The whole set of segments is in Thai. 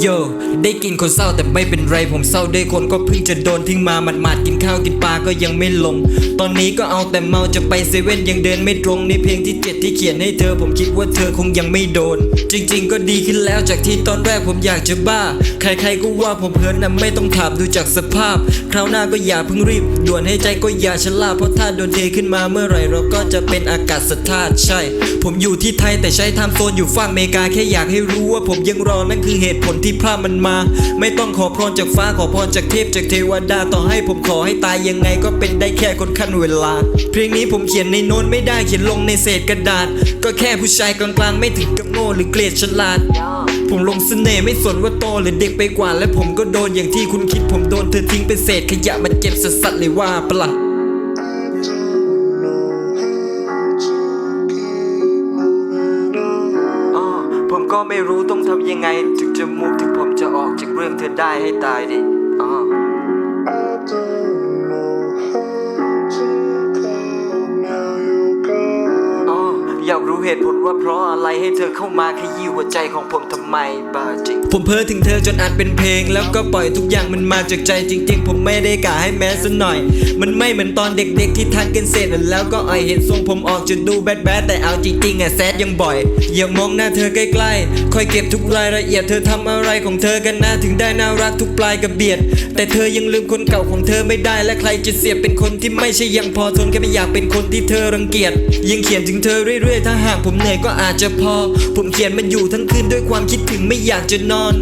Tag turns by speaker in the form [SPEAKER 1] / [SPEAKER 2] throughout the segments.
[SPEAKER 1] โยได้กินคนเศร้าแต่ไม่เป็นไรผมเศร้าด้วยคนก็เพิ่งจะโดนทิ้งมาหมัดหมาดกินข้าวกินปลาก็ยังไม่ลง ตอนนี้ก็เอาแต่เมาจะไปเซเว่นยังเดินไม่ตรงในเพลงที่เจ็ดที่เขียนให้เธอ ผมคิดว่าเธอคงยังไม่โดน จริง ๆ ก็ดีขึ้นแล้วจากที่ตอนแรกผมอยากจะบ้า ใครๆก็ว่าผมเพลินนะไม่ต้องถามดูจากสภาพ คราวหน้าก็อย่าเพิ่งรีบ ด่วนให้ใจก็อย่าชะล่าเพราะถ้าโดนเทขึ้นมาเมื่อไหร่เราก็จะเป็นอากาศธาตุใช่ ผมอยู่ที่ไทยแต่ใช้ไทม์โซนอยู่ฝั่งอเมริกาแค่อยากให้รู้ว่าผมยังรอนั่นคือเหตุผลที่ที่พลาดมันมา ไม่ต้องขอพรจากฟ้าขอพรจากเทพจากเทวดาต่อให้ผมขอให้ตายยังไงก็เป็นได้แค่คนขั้นเวลา เพลงนี้ผมเขียนในโน้ตไม่ได้เขียนลงในเศษกระดาษ ก็แค่ผู้ชายกลางๆ ไม่ถึงกับโง่หรือเกลียดฉลาด ผมลงเสน่ห์ไม่สนว่าโตหรือเด็กไปกว่า และผมก็โดนอย่างที่คุณคิดผมโดนเธอทิ้งเป็นเศษขยะมันเจ็บสัสๆเลยว่าปะล่ะ ผมก็ไม่รู้ต้องทำยังไง ถึงจะมุกถึงผมจะออกจากเรื่องเธอได้ให้ตายดิ รู้เหตุผลว่าเพราะอะไรให้เธอเข้ามาขยี้หัวใจของผมทำไมบ้าจริง ผมเพ้อถึงเธอจนอัดเป็นเพลง แล้วก็ปล่อยทุกอย่างมันมาจากใจจริง ๆ ผมไม่ได้กะให้แม้สักหน่อย มันไม่เหมือนตอนเด็กๆที่ทานกันเสร็จแล้วก็อ่อยเห็นทรงผมออกจะดูแบดแบดแต่เอาจริงๆอะแซดยังบ่อยอย่ามองหน้าเธอใกล้ๆคอยเก็บทุกรายละเอียดเธอทำอะไรของเธอกันนะถึงได้น่ารักทุกปลายกระเบียด แต่เธอยังลืมคนเก่าของเธอไม่ได้และใครจะเสียบเป็นคนที่ไม่ใช่ยังพอทนแค่ไม่อยากเป็นคนที่เธอรังเกียจยังเขียนถึงเธอเรื่อยๆถ้าหากผมเหนื่อยก็อาจจะพอ ผมเขียนมันอยู่ทั้งคืนด้วยความคิดถึงไม่อยากจะนอน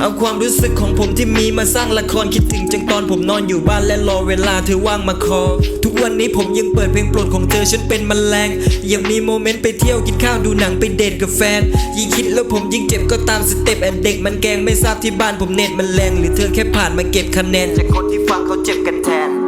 [SPEAKER 1] เอาความรู้สึกของผมที่มีมาสร้างละครคิดถึงจังตอนผมนอนอยู่บ้านและรอเวลาเธอว่างมาคอ ทุกวันนี้ผมยังเปิดเพลงโปรดของเธอฉันเป็นมแมลงยังมีโมเมนต์ไปเที่ยวกินข้าวดูหนังไปเดทกับแฟน ยิ่งคิดแล้วผมยิ่งเจ็บก็ตามสเต็ปแอนเด็กมันแกงไม่ทราบที่บ้านผมเน็ตมันแรงหรือเธอแค่ผ่านมาเก็บคะแนนจากคนที่ฟังเขาเจ็บกันแทน